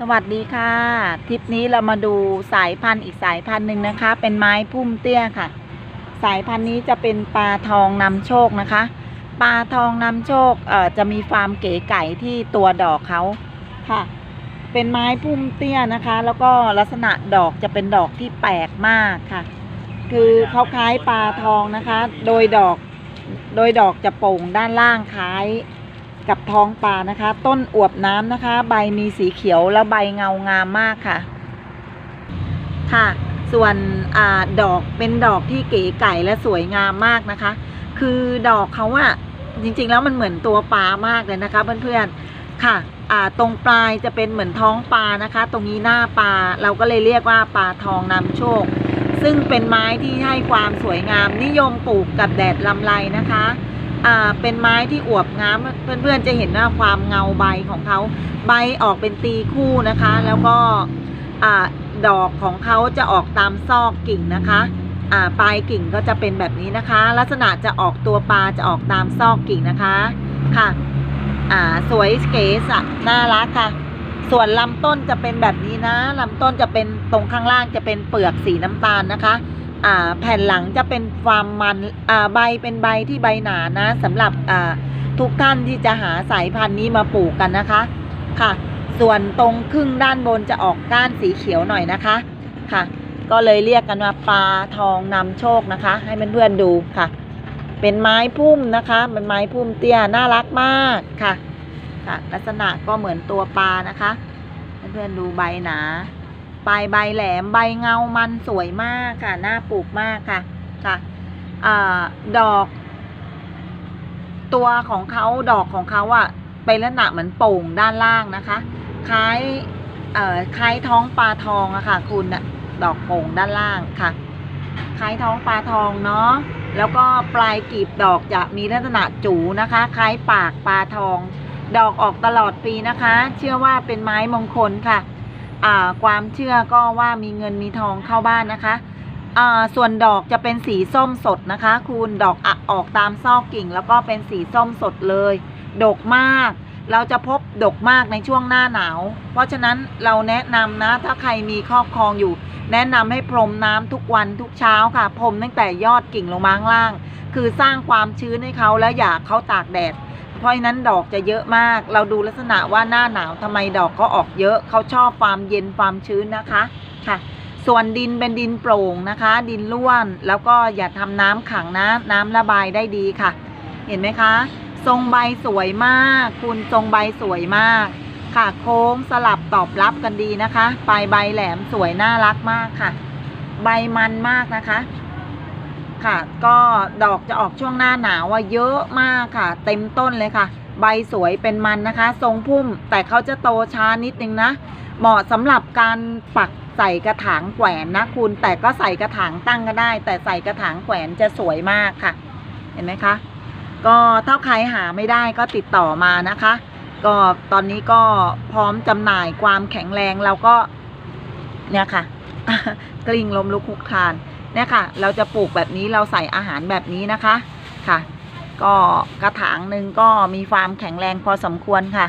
สวัสดีค่ะ ทริปนี้เรามาดูสายพันธุ์อีกสายพันธุ์หนึ่งนะคะ เป็นไม้พุ่มเตี้ยค่ะ สายพันธุ์นี้จะเป็นปลาทองนำโชคนะคะ ปลาทองนำโชคเอ่อจะมีฟาร์มเก๋ไก่ที่ตัวดอกเขาค่ะ เป็นไม้พุ่มเตี้ยนะคะ แล้วก็ลักษณะดอกจะเป็นดอกที่แปลกมากค่ะ คือเขาคล้ายปลาทองนะคะ โดยดอก โดยดอกจะโป่งด้านล่างคล้าย กับท้องปลานะคะ ต้นอวบน้ำนะคะ ใบมีสีเขียวแล้วใบเงางามมากค่ะ ค่ะ ส่วนอดอกเป็นดอกที่เก๋ไก่และสวยงามมากนะคะ คือดอกเขาอะจริงๆ แล้วมันเหมือนตัวปลามากเลยนะคะ เพื่อนๆ ค่ะอ่าตรงปลายจะเป็นเหมือนท้องปลานะคะ ตรงนี้หน้าปลาเราก็เลยเรียกว่าปลาทองนำโชค ซึ่งเป็นไม้ที่ให้ความสวยงามนิยมปลูกกับแดดลำไรนะคะ อ่าเป็นไม้ที่อวบงามเพื่อนๆจะเห็นว่าความเงาใบของเขาใบออกเป็นตีคู่นะคะ แล้วก็อ่าดอกของเขาจะออกตามซอกกิ่งนะคะอ่าปลายกิ่งก็จะเป็นแบบนี้นะคะ ลักษณะจะออกตัวปลาจะออกตามซอกกิ่งนะคะค่ะอ่าสวยเก๋สะน่ารักค่ะ ส่วนลำต้นจะเป็นแบบนี้นะลำต้นจะเป็นตรงข้างล่างจะเป็นเปลือกสีน้ำตาลนะคะ อ่าแผ่นหลังจะเป็นความมันอ่าใบเป็นใบที่ใบหนานะสำหรับอ่าทุกท่านที่จะหาสายพันธุ์นี้มาปลูกกันนะคะค่ะ ส่วนตรงครึ่งด้านบนจะออกก้านสีเขียวหน่อยนะคะค่ะ ก็เลยเรียกกันว่าปลาทองนำโชคนะคะ ให้เพื่อนๆดูค่ะ เป็นไม้พุ่มนะคะเป็นไม้พุ่มเตี้ยน่ารักมากค่ะค่ะ ลักษณะก็เหมือนตัวปลานะคะ เพื่อนๆดูใบหนา ปลายใบแหลมใบเงามันสวยมากค่ะน่าปลูกมากค่ะค่ะอดอก ตัวของเขาดอกของเขาอะเป็นลักษณะเหมือนโป่งด้านล่างนะคะ คล้ายคล้ายท้องปลาทองอะค่ะ คุณอะดอกโป่งด้านล่างค่ะ คล้ายท้องปลาทองเนาะแล้วก็ปลายกีบดอกจะมีลักษณะจูนะคะ คล้ายปากปลาทอง ดอกออกตลอดปีนะคะ เชื่อว่าเป็นไม้มงคลค่ะ ความเชื่อก็ว่ามีเงินมีทองเข้าบ้านนะคะส่วนดอกจะเป็นสีส้มสดนะคะ คุณดอกอออกตามซอกกิ่ง แล้วก็เป็นสีส้มสดเลย ดกมาก เราจะพบดกมากในช่วงหน้าหนาว เพราะฉะนั้นเราแนะนำนะ ถ้าใครมีครอบครองอยู่ แนะนำให้พรมน้ำทุกวันทุกเช้าค่ะ พรมตั้งแต่ยอดกิ่งลงมาข้างล่าง คือสร้างความชื้นให้เขาแล้วอย่าเขาตากแดด เพราะฉะนั้นดอกจะเยอะมาก เราดูลักษณะว่าหน้าหนาวทำไมดอกเขาออกเยอะเขาชอบความเย็นความชื้นนะคะค่ะ ส่วนดินเป็นดินโปร่งนะคะ ดินร่วนแล้วก็อย่าทำน้ำขังนะน้ำระบายได้ดีค่ะ เห็นไหมคะ ทรงใบสวยมาก คุณทรงใบสวยมาก ค่ะโค้งสลับตอบรับกันดีนะคะ ปลายใบแหลมสวยน่ารักมากค่ะ ใบมันมากนะคะ ค่ะ ก็ดอกจะออกช่วงหน้าหนาวว่าเยอะมากค่ะ เต็มต้นเลยค่ะ ใบสวยเป็นมันนะคะ ทรงพุ่มแต่เขาจะโตช้านิดนึงนะ เหมาะสำหรับการปักใส่กระถางแขวนนะคุณ แต่ก็ใส่กระถางตั้งก็ได้ แต่ใส่กระถางแขวนจะสวยมากค่ะ เห็นไหมคะ ก็ถ้าใครหาไม่ได้ก็ติดต่อมานะคะ ก็ตอนนี้ก็พร้อมจำหน่ายความแข็งแรงเราก็เนี่ยค่ะกลิ้งลมลุกคุกคาน เนี่ยค่ะ เราจะปลูกแบบนี้เราใส่อาหารแบบนี้นะคะค่ะ ก็กระถางหนึ่งก็มีความแข็งแรงพอสมควรค่ะ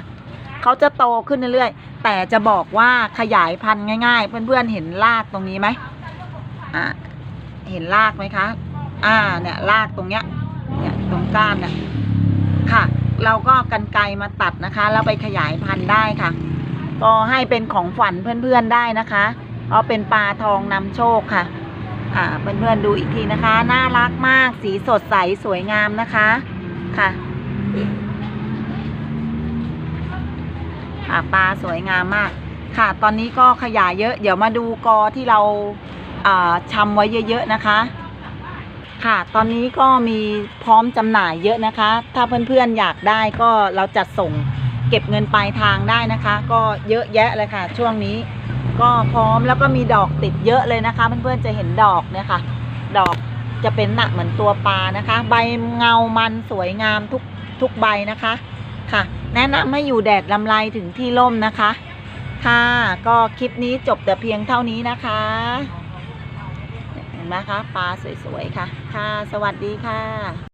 เขาจะโตขึ้นเรื่อยๆแต่จะบอกว่าขยายพันธุ์ง่าย ๆ เพื่อนๆเห็นรากตรงนี้ไหมอ่าเห็นรากไหมคะ อ่าเนี่ยรากตรงเนี้ยเนี่ยตรงก้านเนี่ยค่ะ เราก็กันไกรมาตัดนะคะแล้วไปขยายพันธุ์ได้ค่ะ ก็ให้เป็นของฝันเพื่อนๆได้นะคะเพราเป็นปลาทองนำโชคค่ะ เพื่อนๆดูอีกทีนะคะ น่ารักมาก สีสดใสสวยงามนะคะ ค่ะค่ะปลาสวยงามมาก ค่ะ ตอนนี้ก็ขยายเยอะ เดี๋ยวมาดูกอที่เราอ่าชำไว้เยอะๆนะคะ ค่ะ ตอนนี้ก็มีพร้อมจำหน่ายเยอะนะคะ ถ้าเพื่อนๆอยากได้ก็เราจัดส่งเก็บเงินปลายทางได้นะคะ ก็เยอะแยะเลยค่ะ ช่วงนี้ ก็พร้อมแล้วก็มีดอกติดเยอะเลยนะคะ เพื่อนๆจะเห็นดอกเนี่ยค่ะ ดอกจะเป็นหนักเหมือนตัวปลานะคะ ใบเงามันสวยงามทุกทุกใบนะคะค่ะ แนะนำให้อยู่แดดลำไรถึงที่ร่มนะคะ ค่ะ ก็คลิปนี้จบแต่เพียงเท่านี้นะคะเห็นไหมคะปลาสวยๆค่ะ ค่ะ สวัสดีค่ะ